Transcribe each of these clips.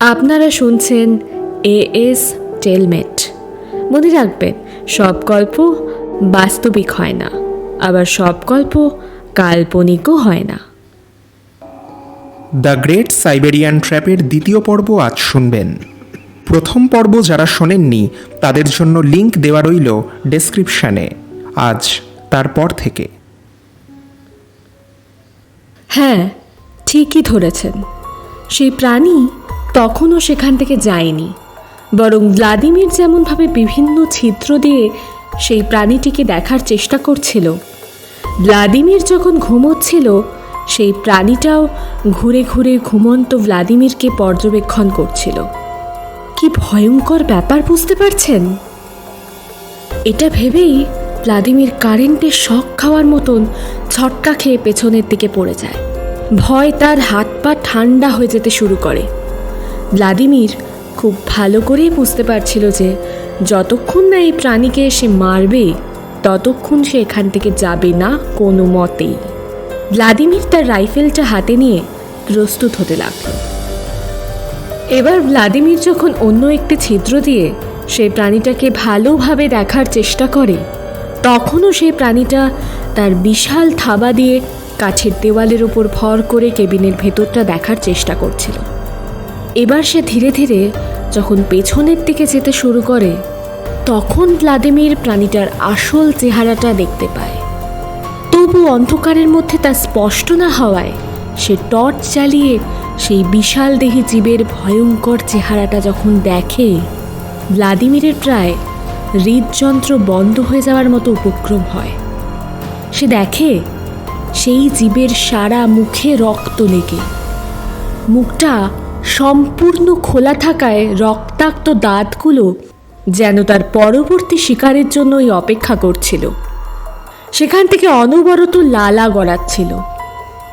আপনারা শুনছেন A S টেলমেট। মনে রাখবেন সব গল্প বাস্তবিক হয় না আবার সব গল্প কাল্পনিকও হয় না। দ্য গ্রেট সাইবেরিয়ান ট্র্যাপের দ্বিতীয় পর্ব আজ শুনবেন। প্রথম পর্ব যারা শোনেননি তাদের জন্য লিংক দেওয়া রইল ডেসক্রিপশানে। আজ তারপর থেকে। হ্যাঁ ঠিকই ধরেছেন। সেই প্রাণী তখনও সেখান থেকে যায়নি। বরং ভ্লাদিমির যেমনভাবে বিভিন্ন ছিদ্র দিয়ে সেই প্রাণীটিকে দেখার চেষ্টা করছিল, ভ্লাদিমির যখন ঘুমোচ্ছিল, সেই প্রাণীটাও ঘুরে ঘুরে ঘুমন্ত ভ্লাদিমিরকে পর্যবেক্ষণ করছিল। কি ভয়ঙ্কর ব্যাপার, বুঝতে পারছেন? এটা ভেবেই ভ্লাদিমির কারেন্টের শখ খাওয়ার মতন ছটকা খেয়ে পেছনের দিকে পড়ে যায়। ভয় তার হাত পা ঠান্ডা হয়ে যেতে শুরু করে। ভ্লাদিমির খুব ভালো করেই বুঝতে পারছিল যে যতক্ষণ না এই প্রাণীকে সে মারবে, ততক্ষণ সে এখান থেকে যাবে না কোনো মতেই। ভ্লাদিমির তার রাইফেলটা হাতে নিয়ে প্রস্তুত হতে লাগল। এবার ভ্লাদিমির যখন অন্য একটি ছিদ্র দিয়ে সেই প্রাণীটাকে ভালোভাবে দেখার চেষ্টা করে, তখনও সেই প্রাণীটা তার বিশাল থাবা দিয়ে কাছের দেওয়ালের ওপর ভর করে কেবিনের ভেতরটা দেখার চেষ্টা করছিল। এবার সে ধীরে ধীরে যখন পেছনের দিকে যেতে শুরু করে, তখন ভ্লাদিমির প্রাণীটার আসল চেহারাটা দেখতে পায়। তবু অন্ধকারের মধ্যে তা স্পষ্ট না হওয়ায় সে টর্চ চালিয়ে সেই বিশাল দেহি জীবের ভয়ঙ্কর চেহারাটা যখন দেখে, ভ্লাদিমিরের প্রায় হৃদযন্ত্র বন্ধ হয়ে যাওয়ার মতো উপক্রম হয়। সে দেখে সেই জীবের সারা মুখে রক্ত লেগে। মুখটা সম্পূর্ণ খোলা থাকায় রক্তাক্ত দাঁতগুলো যেন তার পরবর্তী শিকারের জন্যই অপেক্ষা করছিল। সেখান থেকে অনবরত লালা গড়াচ্ছিল।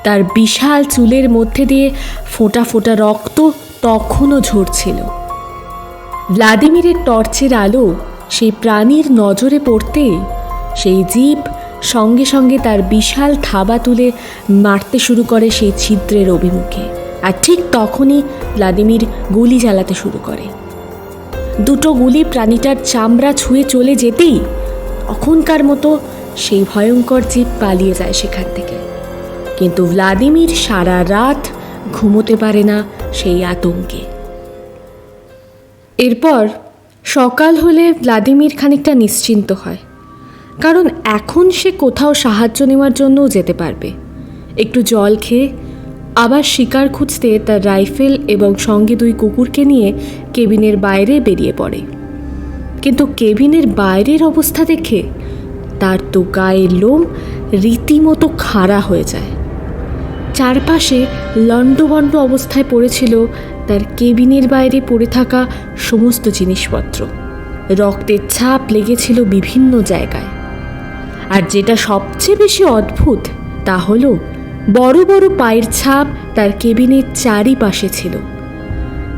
তার বিশাল চুলের মধ্যে দিয়ে ফোঁটা ফোঁটা রক্ত তখনও ঝরছিল। ভ্লাদিমিরের টর্চের আলো সেই প্রাণীর নজরে পড়তে সেই জীব সঙ্গে সঙ্গে তার বিশাল থাবা তুলে মারতে শুরু করে সেই ছিদ্রের অভিমুখে। আর ঠিক তখনই ভ্লাদিমির গুলি চালাতে শুরু করে। দুটো গুলি প্রাণীটার চামড়া ছুঁয়ে চলে যেতেই তখনকার মতো সেই ভয়ঙ্কর জীব পালিয়ে যায় সেখান থেকে। কিন্তু ভ্লাদিমির সারা রাত ঘুমোতে পারে না সেই আতঙ্কে। এরপর সকাল হলে ভ্লাদিমির খানিকটা নিশ্চিন্ত হয়, কারণ এখন সে কোথাও সাহায্য নেওয়ার জন্যও যেতে পারবে। একটু জল খেয়ে আবার শিকার খুঁজতে তার রাইফেল এবং সঙ্গে দুই কুকুরকে নিয়ে কেবিনের বাইরে বেরিয়ে পড়ে। কিন্তু কেবিনের বাইরের অবস্থা দেখে তার তো গায়ের লোম রীতিমতো খাড়া হয়ে যায়। চারপাশে লণ্ডভণ্ড অবস্থায় পড়েছিল তার কেবিনের বাইরে পড়ে থাকা সমস্ত জিনিসপত্র। রক্তের ছাপ লেগেছিল বিভিন্ন জায়গায়। আর যেটা সবচেয়ে বেশি অদ্ভুত তা হলো বড় বড় পায়ের ছাপ তার কেবিনের চারিপাশে ছিল।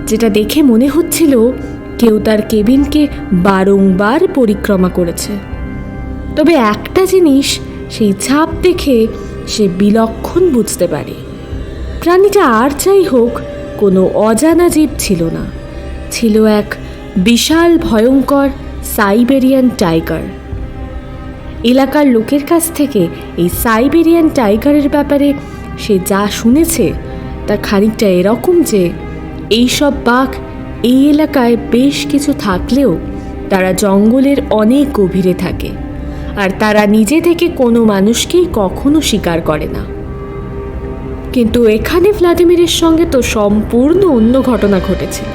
যেটা দেখে মনে হচ্ছিল কেউ তার কেবিনকে বারংবার পরিক্রমা করেছে। তবে একটা জিনিস সেই ছাপ দেখে সে বিলক্ষণ বুঝতে পারে। প্রাণীটা আর যাই হোক, কোনো অজানা জীব ছিল না। ছিল এক বিশাল ভয়ঙ্কর সাইবেরিয়ান টাইগার। এলাকার লোকের কাছ থেকে এই সাইবেরিয়ান টাইগারের ব্যাপারে সে যা শুনেছে, তা খানিকটা এরকম যে এইসব বাঘ এই এলাকায় বেশ কিছু থাকলেও তারা জঙ্গলের অনেক গভীরে থাকে আর তারা নিজে থেকে কোনো মানুষকেই কখনো স্বীকার করে না। কিন্তু এখানে ভ্লাদিমিরের সঙ্গে তো সম্পূর্ণ অন্য ঘটনা ঘটেছিল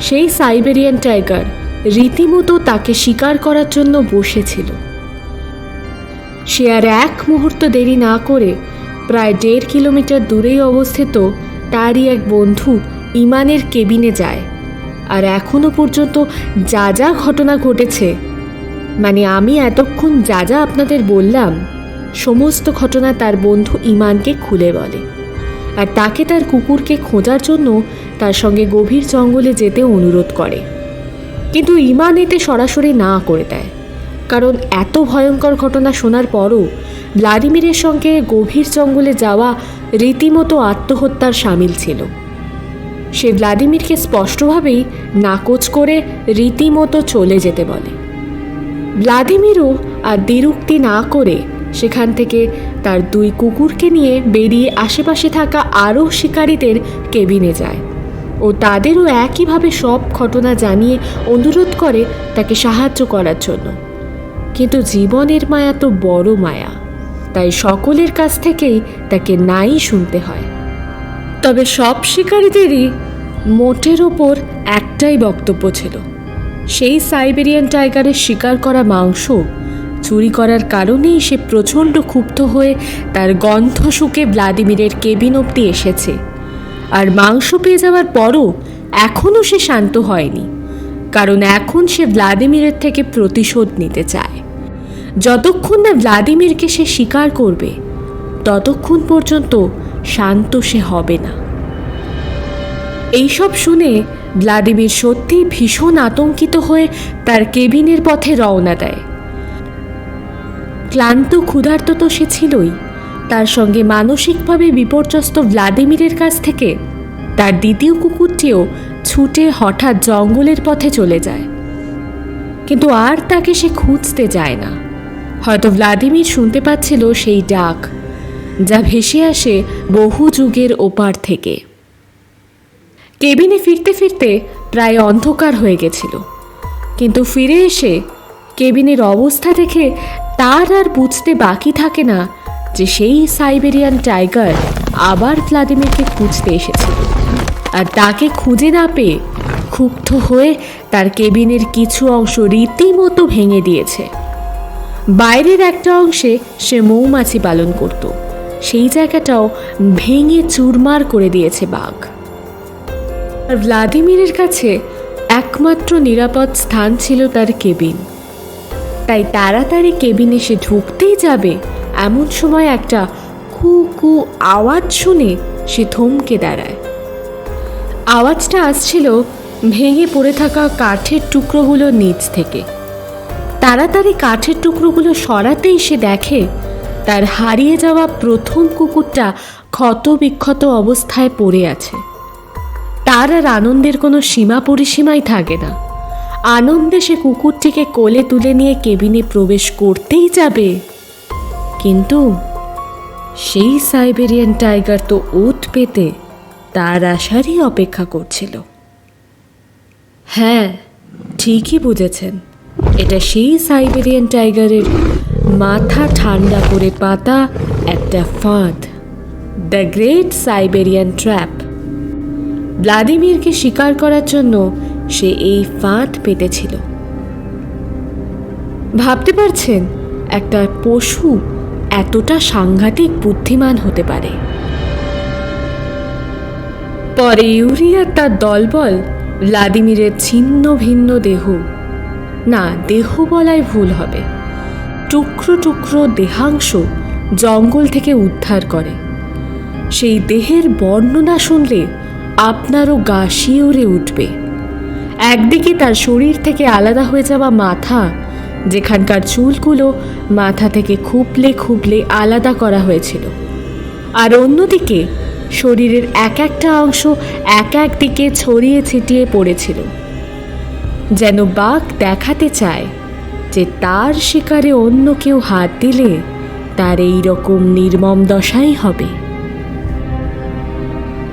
সেই সাইবেরিয়ান টাইগার রীতিমতো তাকে শিকার করার জন্য বসেছিল। সে আর এক মুহূর্ত দেরি না করে প্রায় দেড় কিলোমিটার দূরেই অবস্থিত তারই এক বন্ধু ইমানের কেবিনে যায়। আর এখনও পর্যন্ত যা যা ঘটনা ঘটেছে মানে আমি এতক্ষণ যা যা আপনাদের বললাম, সমস্ত ঘটনা তার বন্ধু ইমানকে খুলে বলে। আর তাকে তার কুকুরকে খোঁজার জন্য তার সঙ্গে গভীর জঙ্গলে যেতে অনুরোধ করে। কিন্তু ইমান এতে সরাসরি না করে দেয়। কারণ এত ভয়ঙ্কর ঘটনা শোনার পরও ভ্লাদিমিরের সঙ্গে গভীর জঙ্গলে যাওয়া রীতিমতো আত্মহত্যার সামিল ছিল। সে ভ্লাদিমিরকে স্পষ্টভাবেই নাকচ করে রীতিমতো চলে যেতে বলে। ভ্লাদিমিরও আর দ্বিরুক্তি না করে সেখান থেকে তার দুই কুকুরকে নিয়ে বেরিয়ে আশেপাশে থাকা আরও শিকারীদের কেবিনে যায় ও তাদেরও একইভাবে সব ঘটনা জানিয়ে অনুরোধ করে তাকে সাহায্য করার জন্য। কিন্তু জীবনের মায়া তো বড় মায়া। তাই সকলের কাছ থেকেই তাকে নাই শুনতে হয়। তবে সব শিকারীদেরই মোটের ওপর একটাই বক্তব্য ছিল। সেই সাইবেরিয়ান টাইগারের শিকার করা মাংস চুরি করার কারণেই সে প্রচণ্ড ক্ষুব্ধ হয়ে তার গন্ধ শুকে ভ্লাদিমিরের কেবিন অব্দি এসেছে। আর মাংস পেয়ে যাওয়ার পরও এখনও সে শান্ত হয়নি। কারণ এখন সে ভ্লাদিমিরের থেকে প্রতিশোধ নিতে চায়। যতক্ষণ না ভ্লাদিমিরকে সে স্বীকার করবে, ততক্ষণ পর্যন্ত শান্ত সে হবে না। এইসব শুনে ভ্লাদিমির সত্যিই ভীষণ আতঙ্কিত হয়ে তার কেবিনের পথে রওনা দেয়। ক্লান্ত, ক্ষুধার্ত তো সে ছিলই, তার সঙ্গে মানসিকভাবে বিপর্যস্ত ভ্লাদিমিরের কাছ থেকে তার দ্বিতীয় কুকুরটিও ছুটে হঠাৎ জঙ্গলের পথে চলে যায়। কিন্তু আর তাকে সে খুঁজতে যায় না। হয়তো ভ্লাদিমির শুনতে পাচ্ছিল সেই ডাক, যা ভেসে আসে বহু যুগের ওপার থেকে। কেবিনে ফিরতে ফিরতে প্রায় অন্ধকার হয়ে গেছিল, কিন্তু ফিরে এসে কেবিনের অবস্থা দেখে তার আর বুঝতে বাকি থাকে না যে সেই সাইবেরিয়ান টাইগার আবার ভ্লাদিমিরকে খুঁজতে এসেছিল, আর তাকে খুঁজে না পেয়ে ক্ষুব্ধ হয়ে তার কেবিনের কিছু অংশ রীতিমতো ভেঙে দিয়েছে। বাইরের একটা অংশে সে মৌমাছি পালন করত। সেই জায়গাটাও ভেঙে চুরমার করে দিয়েছে বাঘ। আর ভ্লাদিমিরের কাছে একমাত্র নিরাপদ স্থান ছিল তার কেবিন। তাই তাড়াতাড়ি কেবিনে সে ঢুকতেই যাবে এমন সময় একটা কু কু আওয়াজ শুনে সে থমকে দাঁড়ায়। আওয়াজটা আসছিল ভেঙে পড়ে থাকা কাঠের টুকরোগুলোর নিচ থেকে। তাড়াতাড়ি কাঠের টুকরোগুলো সরাতেই সে দেখে তার হারিয়ে যাওয়া প্রথম কুকুরটা ক্ষত বিক্ষত অবস্থায় পড়ে আছে। তার আর আনন্দের কোনো সীমা পরিসীমাই থাকে না। আনন্দে সে কুকুরটিকে কোলে তুলে নিয়ে কেবিনে প্রবেশ করতেই যাবে। কিন্তু সেই সাইবেরিয়ান টাইগার তো ওত পেতে তার আশারই অপেক্ষা করছিল। হ্যাঁ ঠিকই বুঝেছেন। এটা সেই সাইবেরিয়ান টাইগারের মাথা ঠান্ডা করে পাতা, একটা ফাঁদ। The great Siberian trap. ভ্লাদিমিরকে শিকার করার জন্য সে এই ফাঁদ পেতেছিল। ভাবতে পারছেন, একটা পশু এতটা সাংঘাতিক বুদ্ধিমান হতে পারে। পরে ইউরিয়া তার দলবল, ভ্লাদিমিরের ছিন্ন ভিন্ন দেহ না দেহ বলাই ভুল হবে। টুকরো টুকরো দেহাংশ জঙ্গল থেকে উদ্ধার করে। সেই দেহের বর্ণনা শুনলে আপনারও গা শিউরে উঠবে। একদিকে তার শরীর থেকে আলাদা হয়ে যাওয়া মাথা, যেখানকার চুলগুলো মাথা থেকে খুবলে খুবলে আলাদা করা হয়েছিল। আর অন্যদিকে শরীরের এক একটা অংশ এক এক দিকে ছড়িয়ে ছিটিয়ে পড়েছিল। যেন বাঘ দেখাতে চায় যে তার শিকারে অন্য কেউ হাত দিলে তার এই রকম নির্মম দশাই হবে।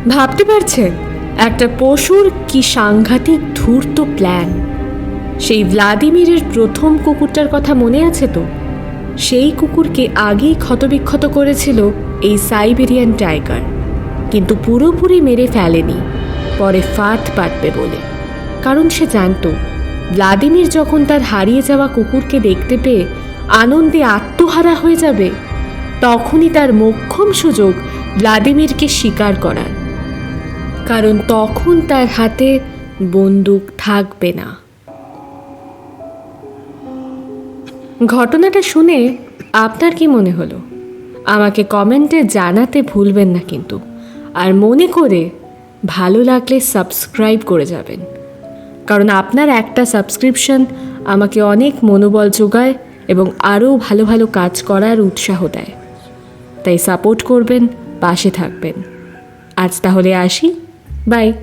ভাবতে পারছেন, একটা পশুর কি সাংঘাতিক ধূর্ত প্ল্যান। সেই ভ্লাদিমিরের প্রথম কুকুরটার কথা মনে আছে তো? সেই কুকুরকে আগেই ক্ষতবিক্ষত করেছিল এই সাইবেরিয়ান টাইগার, কিন্তু পুরোপুরি মেরে ফেলেনি, পরে ফাঁদ পাতবে বলে। কারণ সে জানতো ভ্লাদিমির যখন তার হারিয়ে যাওয়া কুকুরকে দেখতে পেয়ে আনন্দে আত্মহারা হয়ে যাবে, তখনই তার মোক্ষম সুযোগ ভ্লাদিমিরকে স্বীকার করার। কারণ তখন তার হাতে বন্দুক থাকবে না। ঘটনাটা শুনে আপনার কি মনে হলো? আমাকে কমেন্টে জানাতে ভুলবেন না কিন্তু। আর মনে করে ভালো লাগলে সাবস্ক্রাইব করে যাবেন। কারণ আপনার একটা সাবস্ক্রিপশন আমাকে অনেক মনোবল যোগায় এবং আরও ভালো ভালো কাজ করার উৎসাহ দেয়। তাই সাপোর্ট করবেন, পাশে থাকবেন। আজ তাহলে আসি। বাই